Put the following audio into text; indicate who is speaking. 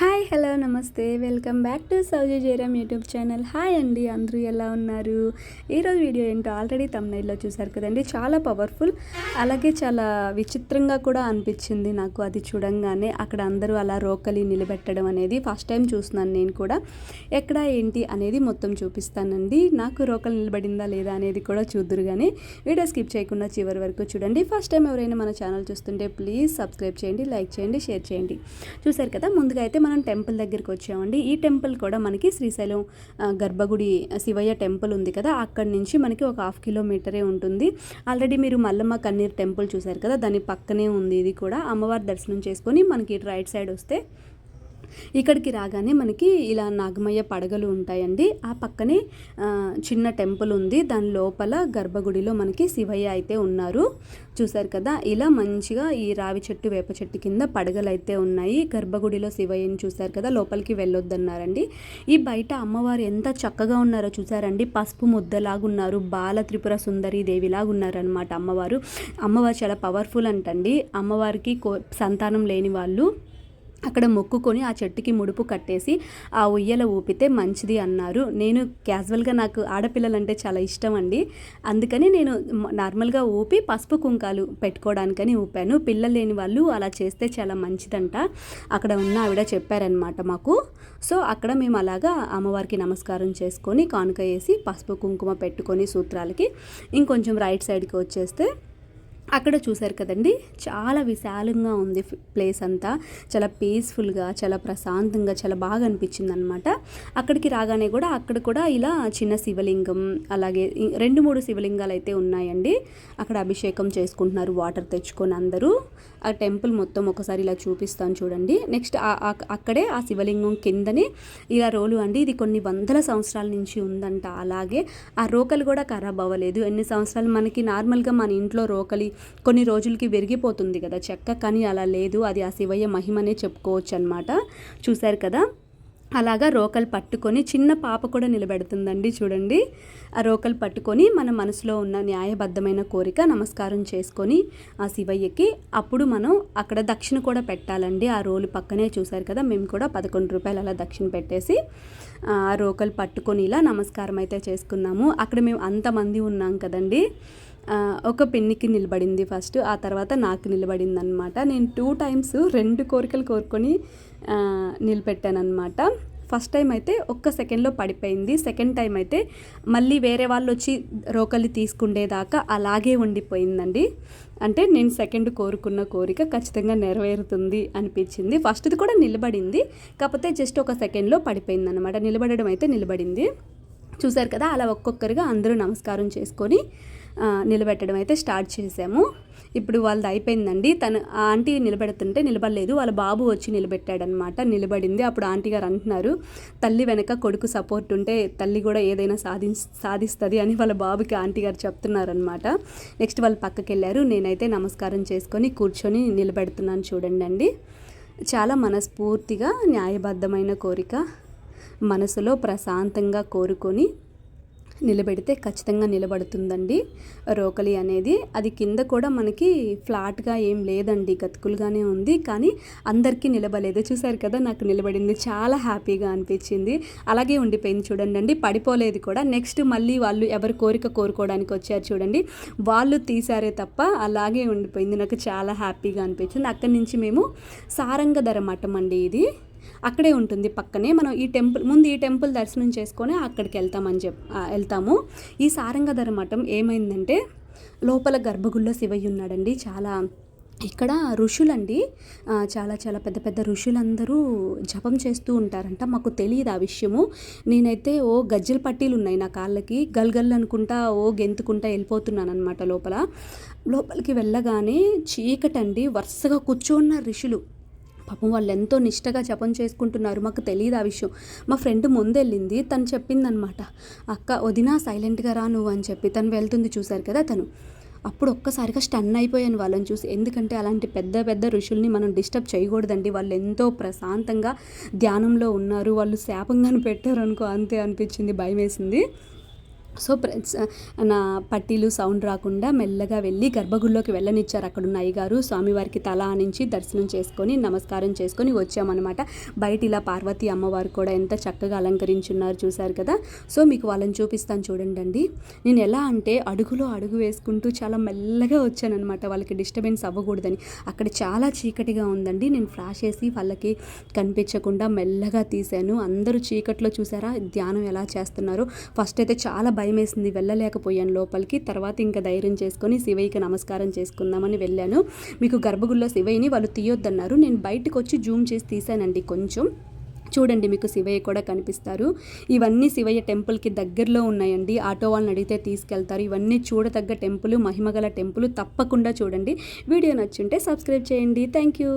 Speaker 1: Hi hello నమస్తే. Welcome back to Sowji Jayaram YouTube channel. Hi అండి అందరూ ఎలా ఉన్నారు? ఈరోజు వీడియో ఏంటో ఆల్రెడీ తమ్నైల్లో చూసారు కదండి. చాలా పవర్ఫుల్ అలాగే చాలా విచిత్రంగా కూడా అనిపించింది నాకు అది చూడంగానే. అక్కడ అందరూ అలా రోకలి నిలబెట్టడం అనేది ఫస్ట్ టైం చూస్తున్నాను నేను కూడా. ఎక్కడ ఏంటి అనేది మొత్తం చూపిస్తానండి. నాకు రోకలి నిలబడిందా లేదా అనేది కూడా చూద్దురు కానీ వీడియో స్కిప్ చేయకుండా చివరి వరకు చూడండి. ఫస్ట్ టైం ఎవరైనా మన ఛానల్ చూస్తుంటే ప్లీజ్ సబ్స్క్రైబ్ చేయండి లైక్ చేయండి షేర్ చేయండి. చూసారు కదా ముందుగా అయితే మనం టెంపుల్ దగ్గరికి వచ్చామండి. ఈ టెంపుల్ కూడా మనకి శ్రీశైలం గర్భగుడి శివయ్య టెంపుల్ ఉంది కదా. అక్కడి నుంచి మనకి ఒక హాఫ్ కిలోమీటరే ఉంటుంది. ఆల్రెడీ మీరు మల్లమ్మ కన్నీర్ టెంపుల్ చూసారు కదా. దాని పక్కనే ఉంది ఇది కూడా. అమ్మవారి దర్శనం చేసుకొని మనకి రైట్ సైడ్ వస్తే ఇక్కడికి రాగానే మనకి ఇలా నాగమయ్య పడగలు ఉంటాయండి. ఆ పక్కనే చిన్న టెంపుల్ ఉంది. దాని లోపల గర్భగుడిలో మనకి శివయ్య అయితే ఉన్నారు. చూసారు కదా ఇలా మంచిగా ఈ రావి చెట్టు వేప చెట్టు కింద పడగలు అయితే ఉన్నాయి. గర్భగుడిలో శివయ్యని చూసారు కదా లోపలికి వెళ్ళొద్దన్నారండి. ఈ బయట అమ్మవారు ఎంత చక్కగా ఉన్నారో చూసారండి పసుపు ముద్దలాగున్నారు. బాల త్రిపుర సుందరి దేవిలాగా ఉన్నారనమాట అమ్మవారు. అమ్మవారు చాలా పవర్ఫుల్ అంటండి. అమ్మవారికి సంతానం లేని వాళ్ళు. అక్కడ మొక్కుకొని ఆ చెట్టుకి ముడుపు కట్టేసి ఆ ఉయ్యల ఊపితే మంచిది అన్నారు. నేను క్యాజువల్గా నాకు ఆడపిల్లలంటే చాలా ఇష్టం అండి. అందుకని నేను నార్మల్గా ఊపి పసుపు కుంకాలు పెట్టుకోవడానికని ఊపాను. పిల్లలు లేని వాళ్ళు అలా చేస్తే చాలా మంచిదంట. అక్కడ ఉన్న ఆవిడ చెప్పారనమాట మాకు. సో అక్కడ మేము అలాగా అమ్మవారికి నమస్కారం చేసుకొని కానుక వేసి పసుపు కుంకుమ పెట్టుకొని సూత్రాలకి ఇంకొంచెం రైట్ సైడ్కి వచ్చేస్తే అక్కడ చూశారు కదండి. చాలా విశాలంగా ఉంది ప్లేస్ అంతా. చాలా పీస్ఫుల్గా చాలా ప్రశాంతంగా చాలా బాగా అనిపించింది అనమాట అక్కడికి రాగానే కూడా అక్కడ కూడా ఇలా చిన్న శివలింగం అలాగే రెండు మూడు శివలింగాలు అయితే ఉన్నాయండి. అక్కడ అభిషేకం చేసుకుంటున్నారు వాటర్ తెచ్చుకొని అందరూ. ఆ టెంపుల్ మొత్తం ఒకసారి ఇలా చూపిస్తాను చూడండి. నెక్స్ట్ అక్కడే ఆ శివలింగం కిందనే ఇలా రోలు అండి. ఇది కొన్ని వందల సంవత్సరాల నుంచి ఉందంట. అలాగే ఆ రోకలు కూడా ఖరాబ్ అవ్వలేదు. ఎన్ని సంవత్సరాలు మనకి నార్మల్గా మన ఇంట్లో రోకలి కొన్ని రోజులకి విరిగిపోతుంది కదా చెక్క కానీ అలా లేదు. అది ఆ శివయ్య మహిమనే చెప్పుకోవచ్చు అనమాట చూశారు కదా? అలాగా రోకలు పట్టుకొని చిన్న పాప కూడా నిలబెడుతుందండి చూడండి. ఆ రోకలు పట్టుకొని మన మనసులో ఉన్న న్యాయబద్ధమైన కోరిక నమస్కారం చేసుకొని ఆ శివయ్యకి అప్పుడు మనం అక్కడ దక్షిణ కూడా పెట్టాలండి. ఆ రోలు పక్కనే చూశారు కదా? మేము కూడా పదకొండు రూపాయలు అలా దక్షిణ పెట్టేసి ఆ రోకలు పట్టుకొని ఇలా నమస్కారం అయితే చేసుకున్నాము. అక్కడ మేము అంతమంది ఉన్నాం కదండి. ఒక పెన్నికి నిలబడింది ఫస్ట్ ఆ తర్వాత నాకు నిలబడింది అనమాట నేను టూ టైమ్స్ రెండు కోరికలు కోరుకొని నిలబెట్టాను ఫస్ట్ టైం అయితే ఒక్క సెకండ్లో పడిపోయింది. సెకండ్ టైం అయితే మళ్ళీ వేరే వాళ్ళు వచ్చి రోకలి తీసుకుండేదాకా అలాగే ఉండిపోయిందండి. అంటే నేను సెకండ్ కోరుకున్న కోరిక ఖచ్చితంగా నెరవేరుతుంది అనిపించింది. ఫస్ట్ది కూడా నిలబడింది. కాకపోతే జస్ట్ ఒక సెకండ్లో పడిపోయింది అనమాట నిలబడడం అయితే నిలబడింది. చూశారు కదా అలా ఒక్కొక్కరిగా అందరూ నమస్కారం చేసుకొని నిలబెట్టడం అయితే స్టార్ట్ చేసాము ఇప్పుడు వాళ్ళది అయిపోయిందండి. తను ఆంటీ నిలబెడుతుంటే నిలబడలేదు. వాళ్ళ బాబు వచ్చి నిలబెట్టాడనమాట. నిలబడింది. అప్పుడు ఆంటీ గారు అంటున్నారు తల్లి వెనక కొడుకు సపోర్ట్ ఉంటే తల్లి కూడా ఏదైనా సాధి సాధిస్తుంది అని వాళ్ళ బాబుకి ఆంటీ గారు చెప్తున్నారనమాట. నెక్స్ట్ వాళ్ళు పక్కకి వెళ్ళారు నేనైతే నమస్కారం చేసుకొని కూర్చొని నిలబెడుతున్నాను చూడండి అండి చాలా మనస్ఫూర్తిగా న్యాయబద్ధమైన కోరిక మనసులో ప్రశాంతంగా కోరుకొని నిలబెడితే ఖచ్చితంగా నిలబడుతుందండి. రోకలి అనేది అది కింద కూడా మనకి ఫ్లాట్గా ఏం లేదండి గతుకులుగానే ఉంది. కానీ అందరికీ నిలబలేదు చూసారు కదా నాకు నిలబడింది. చాలా హ్యాపీగా అనిపించింది. అలాగే ఉండిపోయింది చూడండి అండి. పడిపోలేదు కూడా. నెక్స్ట్ మళ్ళీ వాళ్ళు ఎవరి కోరిక కోరుకోవడానికి వచ్చారు చూడండి. వాళ్ళు తీసారే తప్ప అలాగే ఉండిపోయింది. నాకు చాలా హ్యాపీగా అనిపించింది. అక్కడి నుంచి మేము సారంగధర మఠం అండి ఇది. అక్కడే ఉంటుంది పక్కనే. మనం ఈ టెంపుల్ ముందు ఈ టెంపుల్ దర్శనం చేసుకొని అక్కడికి వెళ్తామని చెప్ వెళ్తాము. ఈ సారంగధర మఠం ఏమైందంటే లోపల గర్భగుడిలో శివయ్య ఉన్నాడండి. చాలా ఇక్కడ ఋషులండి. చాలా చాలా పెద్ద పెద్ద ఋషులందరూ జపం చేస్తూ ఉంటారంట. మాకు తెలియదు ఆ విషయము. నేనైతే ఓ గజ్జల పట్టీలు ఉన్నాయి నా కాళ్ళకి. గల్గల్ అనుకుంటా ఓ గెంతుకుంటా వెళ్ళిపోతున్నాను అనమాట లోపల. లోపలికి వెళ్ళగానే చీకటండి. వరుసగా కూర్చోన్న ఋషులు. పాపం వాళ్ళు ఎంతో నిష్టగా జపం చేసుకుంటున్నారు. మాకు తెలియదు ఆ విషయం. మా ఫ్రెండ్ ముందెళ్ళింది. తను చెప్పిందనమాట అక్క వదినా సైలెంట్గా రా నువ్వు అని చెప్పి. తను వెళ్తుంది చూశారు కదా తను. అప్పుడు ఒక్కసారిగా స్టన్ అయిపోయాను వాళ్ళని చూసి. ఎందుకంటే అలాంటి పెద్ద పెద్ద ఋషుల్ని మనం డిస్టర్బ్ చేయకూడదండి. వాళ్ళు ఎంతో ప్రశాంతంగా ధ్యానంలో ఉన్నారు. వాళ్ళు శాపంగాను పెట్టారు అనుకో అంతే అనిపించింది భయం వేసింది సో నా పట్టీలు సౌండ్ రాకుండా మెల్లగా వెళ్ళి గర్భగుడిలోకి వెళ్ళనిచ్చారు అక్కడున్న అయ్యగారు. స్వామివారికి తల ఆనించి దర్శనం చేసుకొని నమస్కారం చేసుకొని వచ్చామన్నమాట. బయట ఇలా పార్వతీ అమ్మవారు కూడా ఎంత చక్కగా అలంకరించున్నారు చూశారు కదా. సో మీకు వాళ్ళని చూపిస్తాను చూడండి అండి నేను ఎలా అంటే అడుగులో అడుగు వేసుకుంటూ చాలా మెల్లగా వచ్చానమాట వాళ్ళకి డిస్టర్బెన్స్ అవ్వకూడదని. అక్కడ చాలా చీకటిగా ఉందండి. నేను ఫ్లాష్ వేసి వాళ్ళకి కనిపించకుండా మెల్లగా తీశాను. అందరూ చీకట్లో చూసారా? ధ్యానం ఎలా చేస్తున్నారో? ఫస్ట్ అయితే చాలా భయం వేసింది వెళ్ళలేకపోయాను లోపలికి. తర్వాత ఇంకా ధైర్యం చేసుకొని శివయ్యకి నమస్కారం చేసుకుందామని వెళ్ళాను. మీకు గర్భగుడిలో శివయ్యని వాళ్ళు తీయొద్దన్నారు. నేను బయటకు వచ్చి జూమ్ చేసి తీశానండి కొంచెం. చూడండి మీకు శివయ్య కూడా కనిపిస్తారు. ఇవన్నీ శివయ్య టెంపుల్కి దగ్గరలో ఉన్నాయండి. ఆటో వాళ్ళని అడిగితే తీసుకెళ్తారు. ఇవన్నీ చూడతగ్గ టెంపుల్ మహిమగల టెంపుల్ తప్పకుండా చూడండి. వీడియో నచ్చుంటే సబ్స్క్రైబ్ చేయండి. Thank you